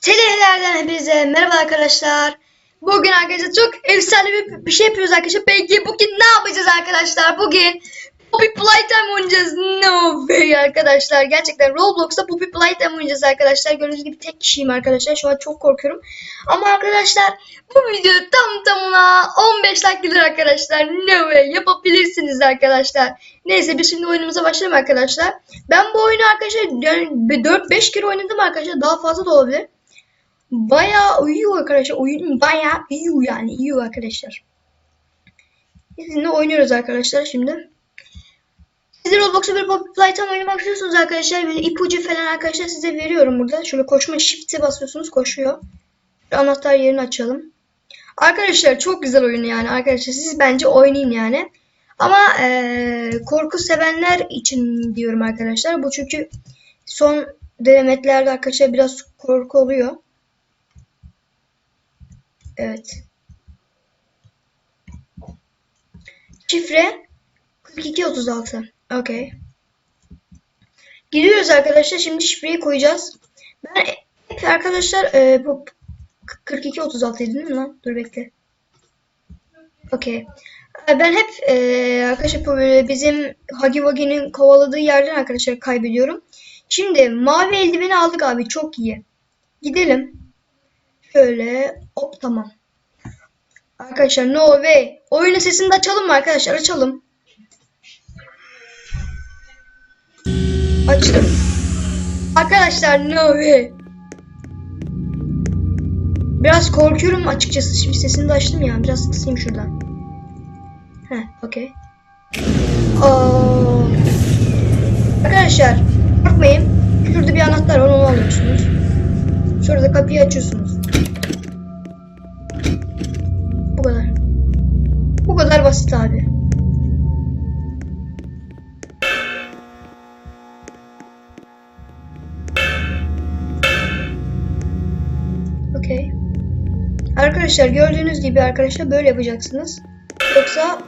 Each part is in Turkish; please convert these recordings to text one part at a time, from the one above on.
Telelerden hepinize merhaba arkadaşlar. Bugün arkadaşlar çok efsane bir, bir şey yapıyoruz arkadaşlar. Peki bugün ne yapacağız arkadaşlar? Buggun Poppy Playtime oynayacağız. No way arkadaşlar. Gerçekten Roblox'ta Poppy Playtime oynayacağız arkadaşlar. Gördüğünüz gibi tek kişiyim arkadaşlar. Şu an çok korkuyorum. Ama arkadaşlar bu video tam tamına 15 like gelir arkadaşlar. No way yapabilirsiniz arkadaşlar. Neyse biz şimdi oyunumuza başlayalım arkadaşlar. Ben bu oyunu arkadaşlar yani 4-5 kere oynadım arkadaşlar. Daha fazla da olabilir. Bayağı uyuyor arkadaşlar. Oyun bayağı uyuyor yani. uyuyor arkadaşlar. Sizinle oynuyoruz arkadaşlar şimdi. Siz Roblox'a bir Poppy Playtime oynamak istiyorsunuz arkadaşlar. Böyle ipucu falan arkadaşlar size veriyorum burada. Şöyle koşma shift'e basıyorsunuz koşuyor. Şu anahtar yerini açalım. Arkadaşlar çok güzel oyun yani arkadaşlar. Siz bence oynayın yani. Ama eee, korku sevenler için diyorum arkadaşlar. Bu çünkü son denemelerde arkadaşlar biraz korku oluyor. Evet. Şifre 4236. Okey. Giriyoruz arkadaşlar. Şimdi şifreyi koyacağız. Ben hep arkadaşlar e, bu 4236 değil mi lan? Dur bekle. Okey. E, Ben hep e, arkadaşlar böyle bizim Hagi Wagi'nin kovaladığı yerden arkadaşlar kaybediyorum. Şimdi mavi eldiveni aldık abi. Çok iyi. Gidelim. Şöyle hop tamam. Arkadaşlar no way. Oyunun sesini de açalım mı arkadaşlar? Açalım. Açtım. Arkadaşlar no way. Biraz korkuyorum açıkçası. Şimdi sesini de açtım ya. Biraz kısayım şuradan. Heh, okey. Arkadaşlar korkmayın. Şurada bir anahtar var onu alıyorsunuz. Şurada kapıyı açıyorsunuz. Bu kadar. Bu kadar basit abi. Okey. Arkadaşlar gördüğünüz gibi arkadaşlar böyle yapacaksınız. Yoksa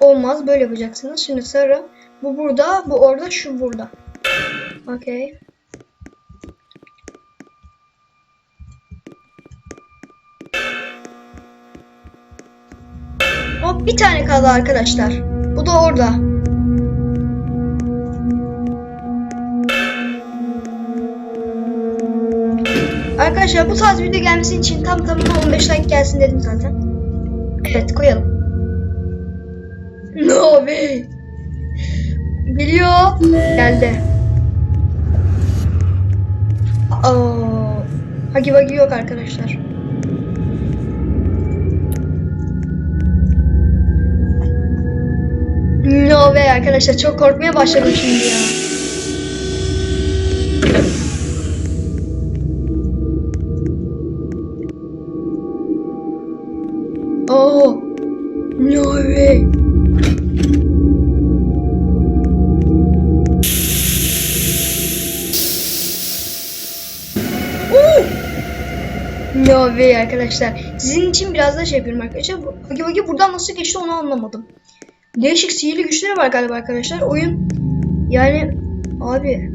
olmaz böyle yapacaksınız. Şimdi sarı. Bu burada, bu orada, şu burada. Okey. Hop bir tane kaldı arkadaşlar. Bu da orada. Arkadaşlar bu tarz video gelmesi için tam tamına 15 like gelsin dedim zaten. Evet koyalım. No way. Biliyor. Geldi. Oo. Hagi Wagi yok arkadaşlar. Arkadaşlar çok korkmaya başladım şimdi ya. Oh. No way. No way arkadaşlar. Sizin için biraz da şey yapıyorum arkadaşlar. Hagi Wagi buradan nasıl geçti onu anlamadım. Değişik sihirli güçleri var galiba arkadaşlar. Oyun yani abi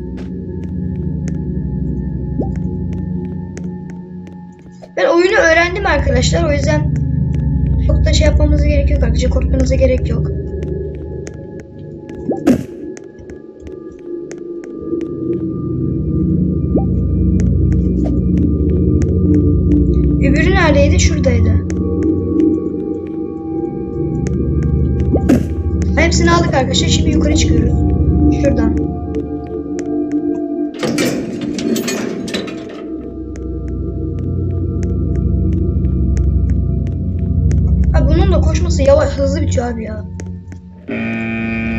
ben oyunu öğrendim arkadaşlar. O yüzden çok da şey yapmamıza gerek yok arkadaşlar. Korkmanıza gerek yok. Öbürü neredeydi? Şuradaydı. Hepsini aldık arkadaşlar. Şimdi yukarı çıkıyoruz. Şuradan. Abi bunun da koşması yavaş hızlı bitiyor abi ya.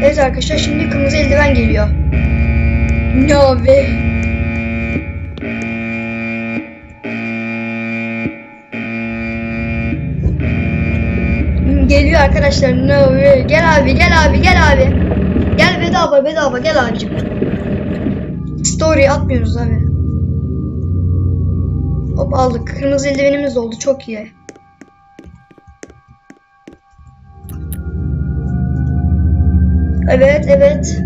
Evet arkadaşlar şimdi kırmızı eldiven geliyor. No way. Geliyor arkadaşlar. No way. Gel abi, gel abi, gel abi. Gel bedava, bedava, gel abicim. Story atmıyoruz abi. Hop aldık. Kırmızı eldivenimiz oldu. Çok iyi. Evet, evet.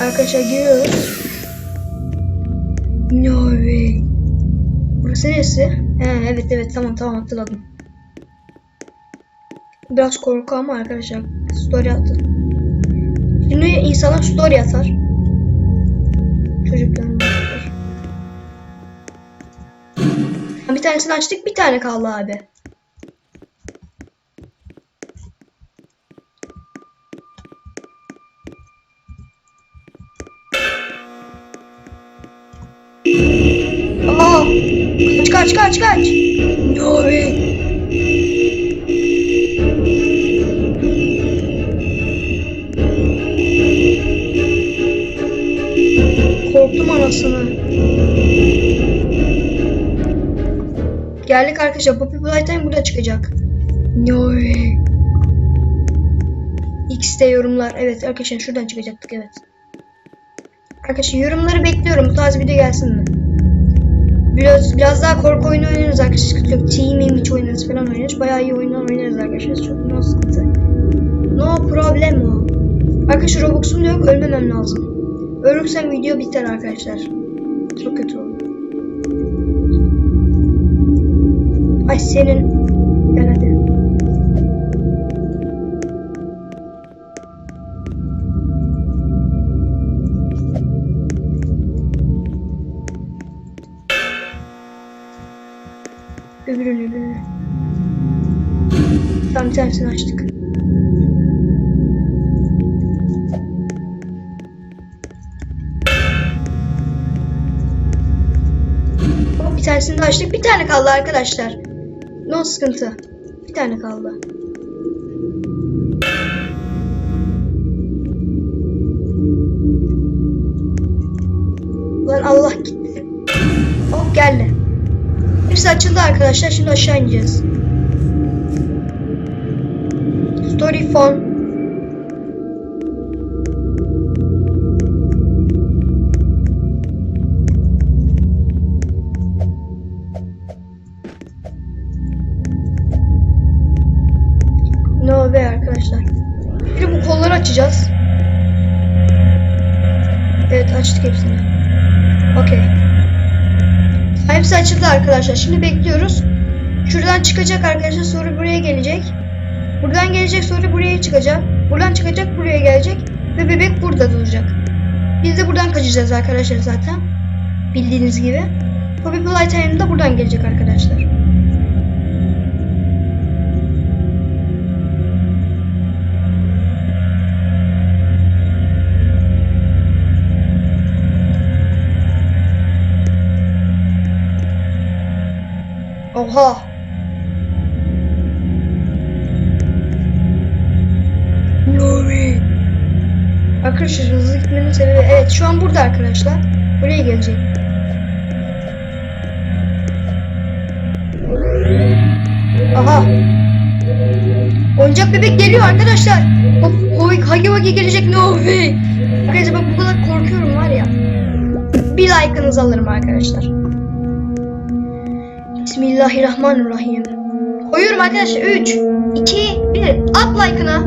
Arkadaşlar giriyoruz. way. Burası neresi? He, evet evet tamam tamam hatırladım. Biraz korku ama arkadaşlar story attı. Şimdi insanlar story atar. Çocuklar atar. Bir tanesini açtık bir tane kaldı abi. Aa! Kaç kaç kaç kaç. No way. Korktum anasını. Geldik arkadaşlar. Poppy Playtime burada çıkacak. No way. X'te yorumlar. Evet arkadaşlar şuradan çıkacaktık evet. Arkadaşlar yorumları bekliyorum. Bu tarz video gelsin mi? Biraz biraz daha korku oyunu oynarız arkadaşlar. Sıkıntı yok. Team Image oynarız falan oynarız. Bayağı iyi oyunlar oynarız arkadaşlar. Çok no sıkıntı. No problem o. Arkadaşlar Robux'um da yok. Ölmemem lazım. Ölürsem video biter arkadaşlar. Çok kötü olur. Ay senin. Bir tanesini açtık. Bir tanesini de açtık. Bir tane kaldı arkadaşlar. No sıkıntı. Bir tane kaldı. Ulan Allah gitti. Hepsi açıldı arkadaşlar. Şimdi aşağı ineceğiz. Story phone. No way arkadaşlar. Şimdi bu kolları açacağız. Evet açtık hepsini. Okey. Hepsi açıldı arkadaşlar. Şimdi bekliyoruz. Şuradan çıkacak arkadaşlar. Sonra buraya gelecek. Buradan gelecek sonra buraya çıkacak. Buradan çıkacak buraya gelecek. Ve bebek burada duracak. Biz de buradan kaçacağız arkadaşlar zaten. Bildiğiniz gibi. Poppy Playtime da buradan gelecek arkadaşlar. Oha. Way. Arkadaşlar hızlı gitmenin sebebi evet şu an burada arkadaşlar. Buraya gelecek. Aha. Oyuncak bebek geliyor arkadaşlar. Bak Hagi Hagi Wagi gelecek way. Arkadaşlar bak bu kadar korkuyorum var ya. Bir like'ınızı alırım arkadaşlar. Bismillahirrahmanirrahim. Koyuyorum arkadaşlar. 3, 2, 1. At like'ına.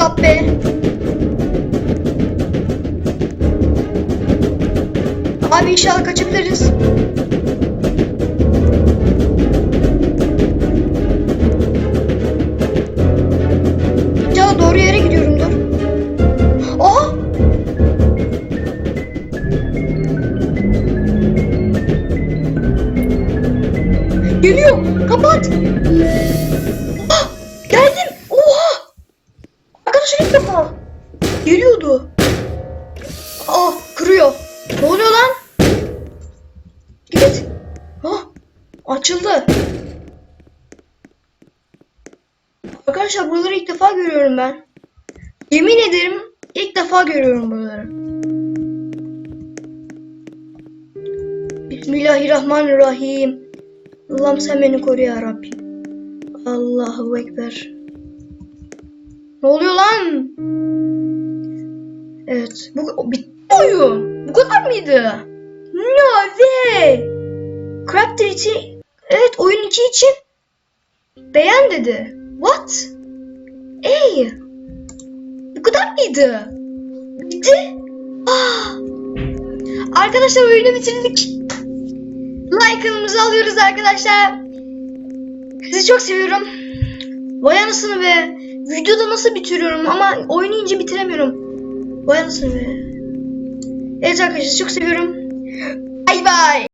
Hayır Dabbe. Abi inşallah kaçabiliriz. İnşallah doğru yere gidiyorumdur. Aa! Geliyor. Kapat. Açıldı. Arkadaşlar buraları ilk defa görüyorum ben. Yemin ederim ilk defa görüyorum bunları. Bismillahirrahmanirrahim. Allah'ım sen beni koru ya Rabbim. Allahu Ekber. Ne oluyor lan? Evet. Bu bitti oyun. Bu kadar mıydı? No way. Crafter için evet oyun 2 için beğen dedi. What? Ey. Bu kadar mıydı? Bitti. Ah. Arkadaşlar oyunu bitirdik. Like'ımızı alıyoruz arkadaşlar. Sizi çok seviyorum. Vay anasını be. Videoda nasıl bitiriyorum ama oynayınca bitiremiyorum. Vay anasını be. Evet arkadaşlar çok seviyorum. Bay bay.